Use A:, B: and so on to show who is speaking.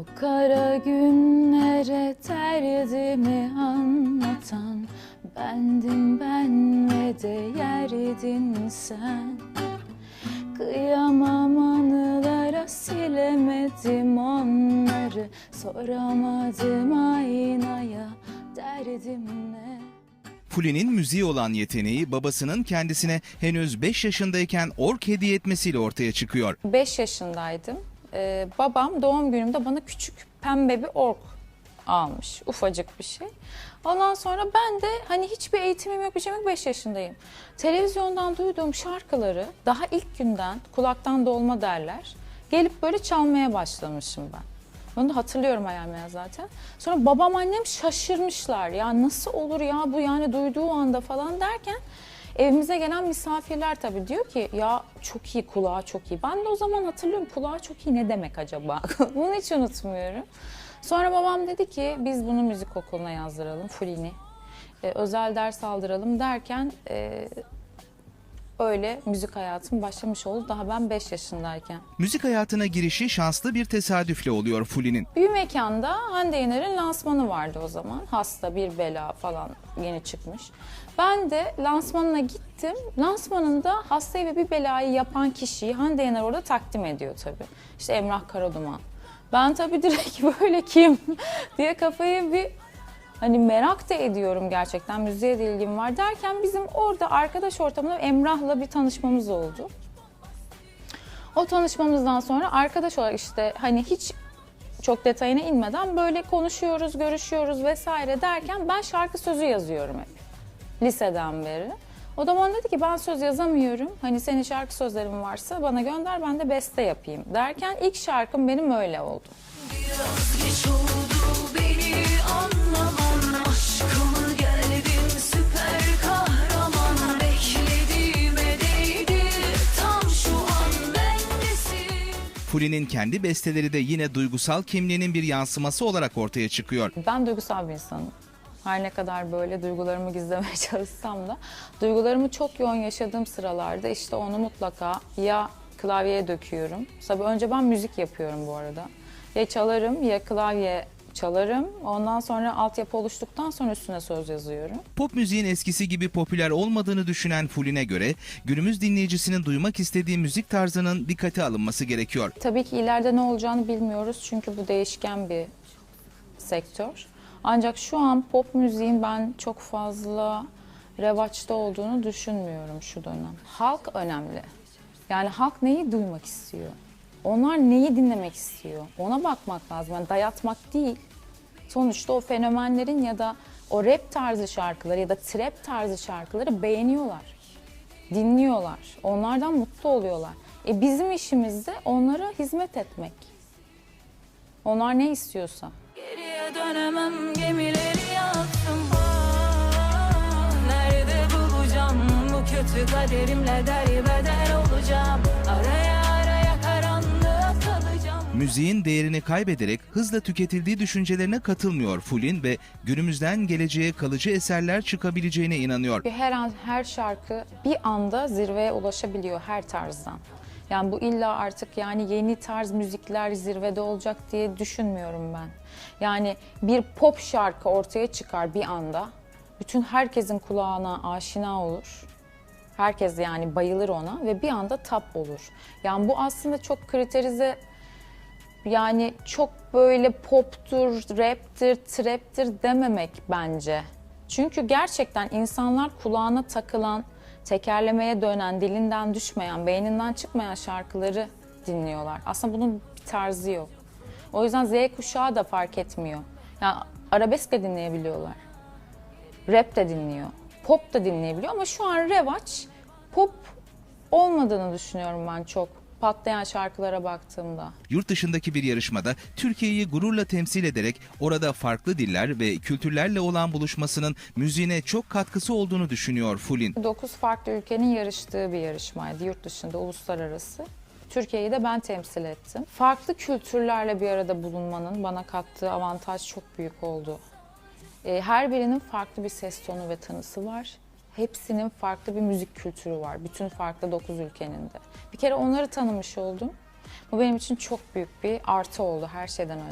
A: O kara günlere derdimi anlatan Bendim ben ve de yerdin sen Kıyamam anılara silemedim onları Soramadım aynaya derdim ne
B: Fuli'nin müziğe olan yeteneği babasının kendisine henüz 5 yaşındayken ork hediye etmesiyle ortaya çıkıyor.
A: 5 yaşındaydım. Ee, babam doğum günümde bana küçük pembe bir ork almış. Ufacık bir şey. Ondan sonra ben de hani hiçbir eğitimim yok bir şeyim yok 5 yaşındayım. Televizyondan duyduğum şarkıları daha ilk günden kulaktan dolma derler. Gelip böyle çalmaya başlamışım ben. Onu da hatırlıyorum hayal meyal zaten. Sonra babam annem şaşırmışlar. Ya nasıl olur ya bu yani duyduğu anda falan derken evimize gelen misafirler tabii diyor ki ya çok iyi kulağı çok iyi. Ben de o zaman hatırlıyorum kulağı çok iyi ne demek acaba? Bunu hiç unutmuyorum. Sonra babam dedi ki biz bunu müzik okuluna yazdıralım Fulini. Ee, özel ders aldıralım derken e, öyle müzik hayatım başlamış oldu daha ben 5 yaşındayken.
B: Müzik hayatına girişi şanslı bir tesadüfle oluyor Fuli'nin.
A: Bir mekanda Hande Yener'in lansmanı vardı o zaman. Hasta bir bela falan yeni çıkmış. Ben de lansmanına gittim. Lansmanında hastayı ve bir belayı yapan kişiyi Hande Yener orada takdim ediyor tabii. İşte Emrah Karaduman. Ben tabii direkt böyle kim diye kafayı bir hani merak da ediyorum gerçekten müziğe de ilgim var derken bizim orada arkadaş ortamında Emrah'la bir tanışmamız oldu. O tanışmamızdan sonra arkadaş olarak işte hani hiç çok detayına inmeden böyle konuşuyoruz, görüşüyoruz vesaire derken ben şarkı sözü yazıyorum hep. Liseden beri. O da bana dedi ki ben söz yazamıyorum. Hani senin şarkı sözlerin varsa bana gönder ben de beste yapayım. Derken ilk şarkım benim öyle oldu.
C: Biraz geç oldu
B: Fuli'nin kendi besteleri de yine duygusal kimliğinin bir yansıması olarak ortaya çıkıyor.
A: Ben duygusal bir insanım. Her ne kadar böyle duygularımı gizlemeye çalışsam da duygularımı çok yoğun yaşadığım sıralarda işte onu mutlaka ya klavyeye döküyorum. Tabii önce ben müzik yapıyorum bu arada. Ya çalarım ya klavye çalarım. Ondan sonra altyapı oluştuktan sonra üstüne söz yazıyorum.
B: Pop müziğin eskisi gibi popüler olmadığını düşünen Fulin'e göre günümüz dinleyicisinin duymak istediği müzik tarzının dikkate alınması gerekiyor.
A: Tabii ki ileride ne olacağını bilmiyoruz çünkü bu değişken bir sektör. Ancak şu an pop müziğin ben çok fazla revaçta olduğunu düşünmüyorum şu dönem. Halk önemli. Yani halk neyi duymak istiyor? Onlar neyi dinlemek istiyor? Ona bakmak lazım. Yani dayatmak değil. Sonuçta o fenomenlerin ya da o rap tarzı şarkıları ya da trap tarzı şarkıları beğeniyorlar dinliyorlar. Onlardan mutlu oluyorlar. E bizim işimiz de onlara hizmet etmek. Onlar ne istiyorsa.
C: Geriye dönemem gemileri yaktım Nerede bulacağım bu kötü kaderimle derbeder
B: Müziğin değerini kaybederek hızla tüketildiği düşüncelerine katılmıyor Fulin ve günümüzden geleceğe kalıcı eserler çıkabileceğine inanıyor.
A: Her an her şarkı bir anda zirveye ulaşabiliyor her tarzdan. Yani bu illa artık yani yeni tarz müzikler zirvede olacak diye düşünmüyorum ben. Yani bir pop şarkı ortaya çıkar bir anda. Bütün herkesin kulağına aşina olur. Herkes yani bayılır ona ve bir anda tap olur. Yani bu aslında çok kriterize yani çok böyle poptur, raptir, traptir dememek bence. Çünkü gerçekten insanlar kulağına takılan, tekerlemeye dönen, dilinden düşmeyen, beyninden çıkmayan şarkıları dinliyorlar. Aslında bunun bir tarzı yok. O yüzden Z kuşağı da fark etmiyor. Yani arabesk de dinleyebiliyorlar. Rap de dinliyor. Pop da dinleyebiliyor ama şu an revaç pop olmadığını düşünüyorum ben çok. Patlayan şarkılara baktığımda.
B: Yurt dışındaki bir yarışmada Türkiye'yi gururla temsil ederek orada farklı diller ve kültürlerle olan buluşmasının müziğine çok katkısı olduğunu düşünüyor Fulin.
A: 9 farklı ülkenin yarıştığı bir yarışmaydı yurt dışında uluslararası. Türkiye'yi de ben temsil ettim. Farklı kültürlerle bir arada bulunmanın bana kattığı avantaj çok büyük oldu. Ee, Her birinin farklı bir ses tonu ve tanısı var. Hepsinin farklı bir müzik kültürü var. Bütün farklı 9 ülkenin de. Bir kere onları tanımış oldum. Bu benim için çok büyük bir artı oldu her şeyden önce.